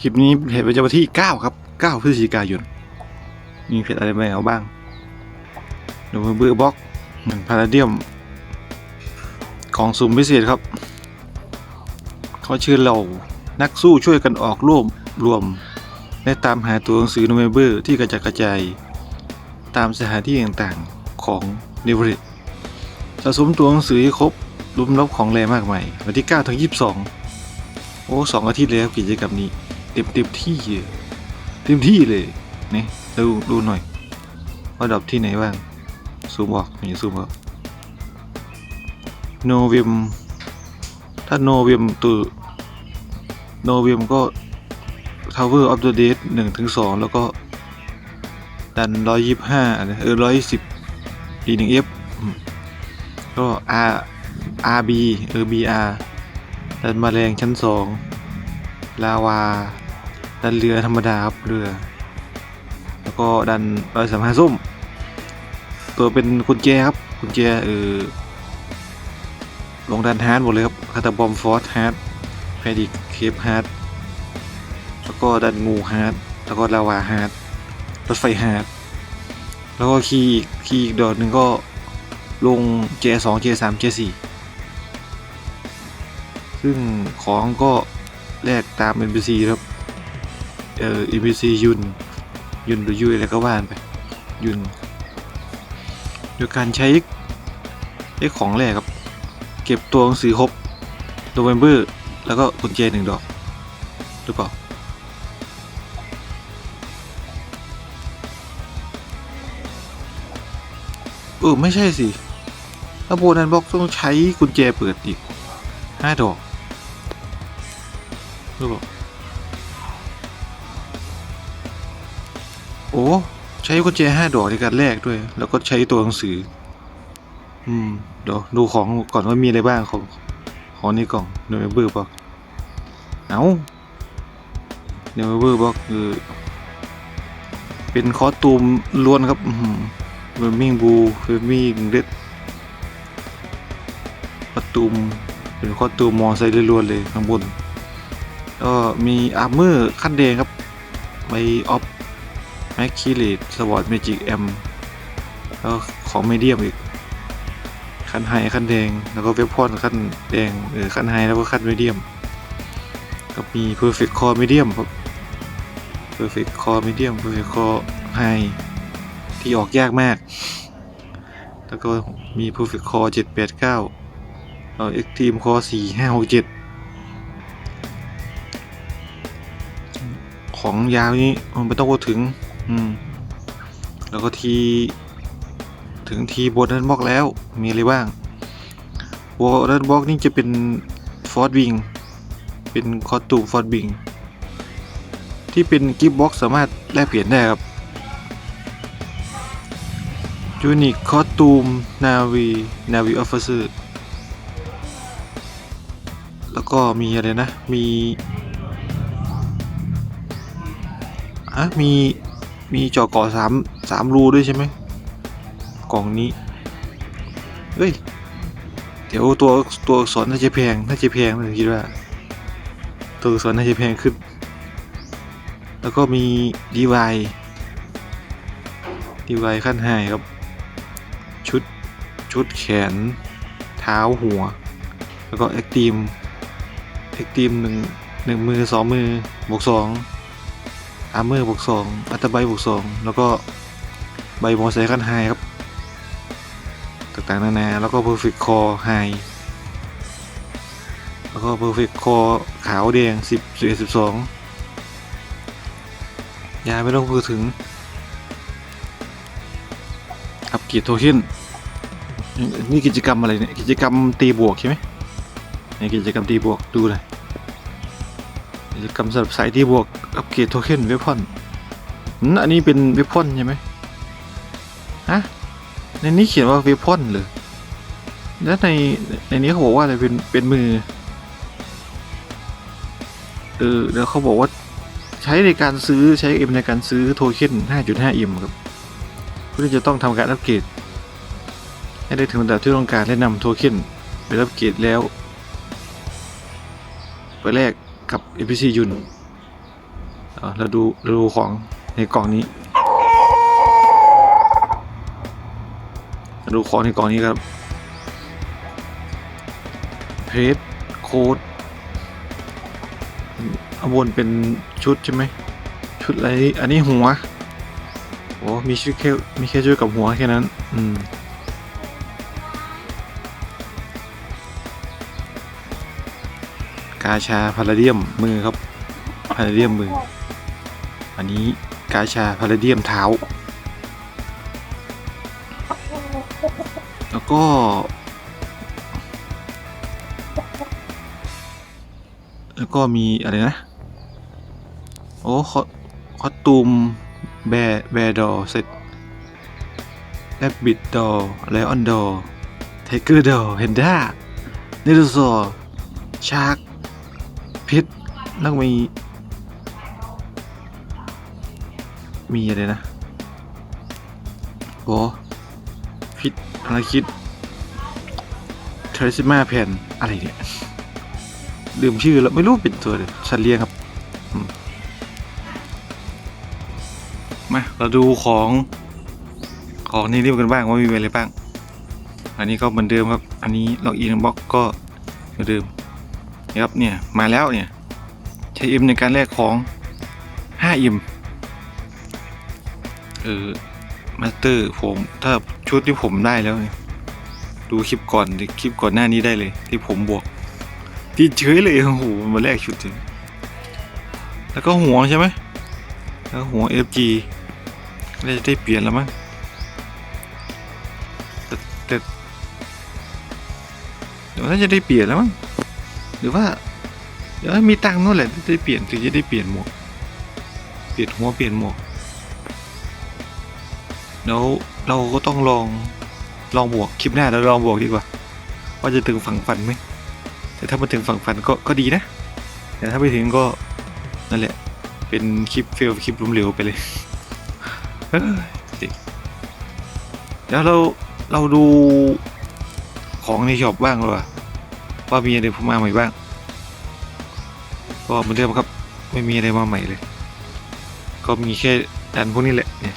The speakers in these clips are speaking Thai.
คลิปนี้เพจประจำวันที่ 9 ครับ 9 พฤศจิกายน มีเพจอะไรมาเอาบ้างโนเวเบอร์บ็อกหนึ่งพาราเดียม ของสุ่มพิเศษครับ เขาเชิญเรานักสู้ช่วยกันออกร่วมรวม และตามหาตัวหนังสือโนเวเบอร์ที่กระจัดกระจาย ตามสถานที่ต่างๆของเนเวอร์สะสมตัวหนังสือให้ครบรวมรับของแรงมากมายวันที่ 9 ถึง 22 โอ้สองอาทิตย์แล้วกิจกรรมนี้ เต็มเต็มที่เลยเต็มที่เลยนี่ดูดูหน่อย ว่าดับที่ไหนบ้างซูมออกมีซูมออกโนเวมถ้าโนเวมตัวโนเวมก็ Tower of the Dead หนึ่งถึงสองแล้วก็ ดันร้อยยี่ห้าเออร้อยสิบดีหนึ่งเอฟก็ R RB เออ BR ดันแมลงชั้นสองลาวา ดันเรือธรรมดาครับเรือ แล้วก็ดันร้อยสามห้าส้ม ตัวเป็นกุญแจครับกุญแจเออลงดันฮาร์ดหมดเลยครับคาตาบอมฟอสฮาร์ดแพดิกเคปฮาร์ดแล้วก็ดันงูฮาร์ดแล้วก็ลาวาฮาร์ดรถไฟฮาร์ดแล้วก็คีย์อีกคีย์อีกดอกหนึ่งก็ลงเจสองเจสามเจสี่ซึ่งของก็แลกตาม NPC ครับ เอ่อ NPC ยุนยุนหรือยุยอะไรก็ว่านไป ยุนโดยการใช้ไอ้ของแรกครับ เก็บตัวหนังสือครบโนเวมเบอร์แล้วก็กุญแจหนึ่งดอกหรือเปล่าเออไม่ใช่สิถ้าโบนันบ็อกต้องใช้กุญแจเปิดอีกห้าดอกหรือเปล่า อ้ใช้กุญแจห้าดอกในการแลกด้วย แล้วก็ใช้ตัวหนังสือ อืมเดี๋ยวดูของก่อนว่ามีอะไรบ้างของของในกล่องเนเวเบอร์บอกเอาเนเวเบอร์บอกคือเป็นคอตูมล้วนครับเวอร์มิงบูเวอร์มิงเด็ดคอสตูมเป็นคอตูมมอไซค์ล้วนเลยข้างบนก็มีอาร์เมอร์ขั้นแดงครับใบออฟ แม็กคิลิตสวอตเมจิกแอมแล้วของเมเดียมอีก ขั้นไฮขั้นแดง แล้วก็เวฟพอนขั้นแดงเออขั้นไฮแล้วก็ขั้นเมเดียมก็มี perfect core medium ครับ perfect core medium perfect core high ที่ออกยากมาก แล้วก็มี perfect core 7 8 9เอ่อ extreme core 4 5 6 7 ของยาวนี้มันไม่ต้องพูดถึง อืม แล้วก็ทีถึงทีบนนั้นบล็อกแล้ว มีอะไรบ้างบนนั้นบล็อกนี่จะเป็นฟอร์ดวิง เป็นคอสตูมฟอร์ดวิง ที่เป็นกิฟบ็อกสามารถแลกเปลี่ยนได้ครับยูนิคคอสตูมนาวีนาวีออฟเซอร์แล้วก็มีอะไรนะ มีอะมี มีจาะเกาะสามสามรูด้วยใช่ไหมกล่องนี้เฮ้ยเดี๋ยวตัวตัวอักษรน่าจะแพงน่าจะแพงผมคิดว่า ตัวอักษรน่าจะแพงขึ้น แล้วก็มีดีวายดีวายขั้นไฮครับ ชุดชุดแขน เท้าหัว แล้วก็แอคทีมแอคทีมหนึ่งหนึ่งมือสองมือบวกสอง อาร์เมอร์บวกสองอัตไบบวกสองแล้วก็ใบมอไซคันไฮครับต่างๆนานาแล้วก็ perfect core high แล้วก็ perfect core ขาวแดง10 11 12ยาไม่ต้องพูดถึง อัปเกรดโทเค็นนี่กิจกรรมอะไรเนี่ย กิจกรรมตีบวกใช่ไหมในกิจกรรมตีบวกดูเลย กิจกรรมสำหรับสายที่บวกอัปเกรดโทเค็นเวพอนอันนี้เป็นเวพอนใช่ไหมฮะในนี้เขียนว่าเวพอนเลยแล้วในในนี้เขาบอกว่าอะไรเป็นเป็นมือเออแล้วเขาบอกว่าใช้ในการซื้อใช้เอ็มในการซื้อโทเค็น5.5เอ็มครับเพื่อจะต้องทำการอัปเกรดให้ได้ถึงระดับที่ต้องการและนำโทเค็นไปอัปเกรดแล้วไปแลก กับ NPC ยุนเราดูเราดูของในกล่องนี้เราดูของในกล่องนี้ครับเพจโค้ดอันบนเป็นชุดใช่ไหมชุดอะไรอันนี้หัวโอ้มีชุดแค่มีแค่ชุดกับหัวแค่นั้น อืม กาชาพาราเดียมมือครับพาราเดียมมือ อันนี้กาชาพาราเดียมเท้า แล้วก็แล้วก็มีอะไรนะ โอ้คอคอตูม แบแบดอเสร็จแรบบิดดอไลออนดอไทเกอร์ดอเฮนด้าเนโดซอชาร์ก แล้วก็มี มีอะไรนะโอ้พิษภารคิดเทรซิมาแผ่นอะไรเนี่ยลืมชื่อแล้ว ไม่รู้เป็นตัวเลยสัตว์เลี้ยงครับ มา เราดูของของนี่เรียกกันบ้างว่ามีอะไรบ้าง อันนี้ก็เหมือนเดิมครับ อันนี้ล็อกอินบล็อกก็เหมือนเดิมนะครับเนี่ยมาแล้วเนี่ย ใช้อิมในการแลกของ5อิมเออมาสเตอร์ผมถ้าชุดที่ผมได้แล้วเนี่ยดูคลิปก่อนคลิปก่อนหน้านี้ได้เลย ที่ผมบวก ที่เฉยเลยโอ้โหมันมาแรกชุดจริงแล้วก็หัวใช่ไหมแล้วหัว FG น่าจะได้เปลี่ยนแล้วมั้งแต่แต่เดี๋ยวน่าจะได้เปลี่ยนแล้วมั้งหรือว่า เดี๋ยวมีตังค์นู่นแหละที่ได้เปลี่ยนถึงจะได้เปลี่ยนหมวก เปลี่ยนหัวเปลี่ยนหมวกแล้วเราก็ต้องลองลองบวกคลิปหน้าเราลองบวกดีกว่า ว่าจะถึงฝั่งฝันไหมแต่ถ้ามาถึงฝั่งฝันก็ก็ดีนะ แต่ถ้าไม่ถึงก็นั่นแหละ เป็นคลิปเฟลคลิปล้มเหลวไปเลยเอ้ยสิดี๋ยวเราเราดูของในช็อปบ้างเลยว่ามีอะไรพมาใหม่บ้าง ก็เหมือนเดิมครับ ไม่มีอะไรมาใหม่เลย ก็มีแค่ดันพวกนี้แหละเนี่ย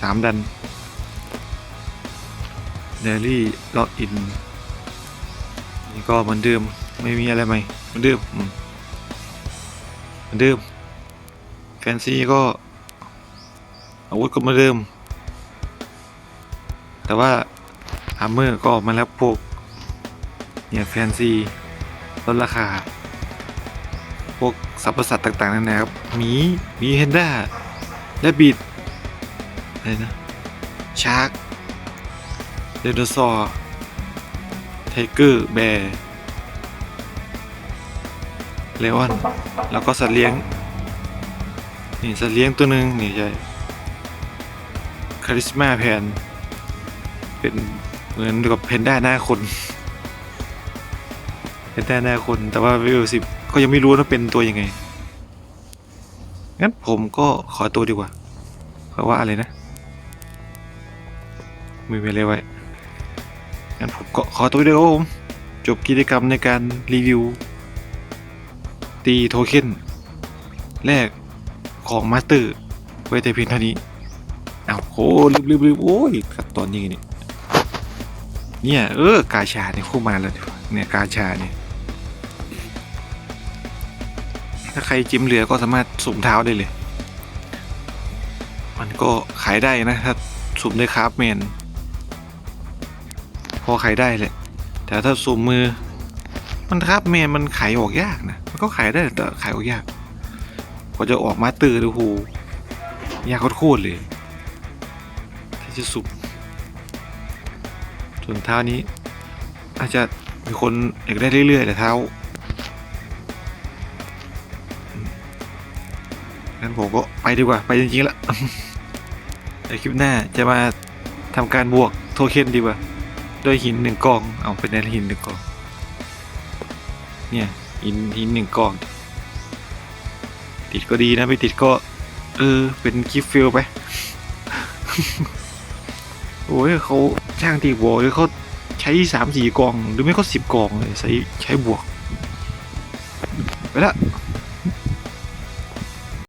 สามดันเดลี่ล็อกอินนี่ก็เหมือนเดิมไม่มีอะไรใหม่เหมือนเดิมอืมเหมือนเดิมแฟนซีก็อาวุธก็เหมือนเดิม แต่ว่า อาร์เมอร์ก็ออกมาแล้วพวกเนี่ยแฟนซีลดราคา พวกสรรพสัตว์ต่างๆนั่นนะครับมีมีเฮนด้าและบิดอะไรนะชาร์กไดโนเสาร์ไทเกอร์แบร์เลออนแล้วก็สัตว์เลี้ยง นี่สัตว์เลี้ยงตัวหนึ่งนี่ใช่คาริสมาแพนเป็น เหมือนกับเพนด้าหน้าคนเพนด้าหน้าคน แต่ว่าวิวสิบก็ยังไม่รู้ว่าเป็นตัวยังไง งั้นผมก็ขอตัวดีกว่า เพราะว่าอะไรนะไม่มีอะไรไว้ งั้นผมก็ขอตัวเดียวครับผม จบกิจกรรมในการรีวิว ตีโทเค็นแรกของมาสเตอร์ไว้แต่เพียงเท่านี้อ้าวโหลืมลืมลืมโอ้ยกัดตอนนี้นี่ เนี่ยเออกาชาเนี่ยเข้ามาแล้วเนี่ยกาชาเนี่ยถ้าใครจิ้มเหลือก็สามารถสุ่มเท้าได้เลย มันก็ขายได้นะถ้าสุ่มได้คราฟแมนพอขายได้แหละแต่ถ้าสุ่มมือ มันครับแมนมันขายออกยากนะมันก็ขายได้แต่ขายออกยากกว่าจะออกมาตื่นดูหูยากโคตรเลยที่จะสุ่ม ส่วนเท้านี้ อาจจะมีคนอยากได้เรื่อยๆแต่เท้างั้นผมก็ไปดีกว่าไปจริงๆแล้วในคลิปหน้าจะมาทำการบวกโทเค็นดีกว่าด้วยหินหนึ่งกองเอาเป็นแนหินหนึ่งกอง เนี่ยหินหินหนึ่งกอง ติดก็ดีนะไม่ติดก็ เออ เป็นคลิปฟิลไป โอ้ยเขาช่างตีหัวหรือเขาใช้ช้สามสี่กอง หรือไม่ก็สิบกองเลยใช้ใช้บวก ไปละ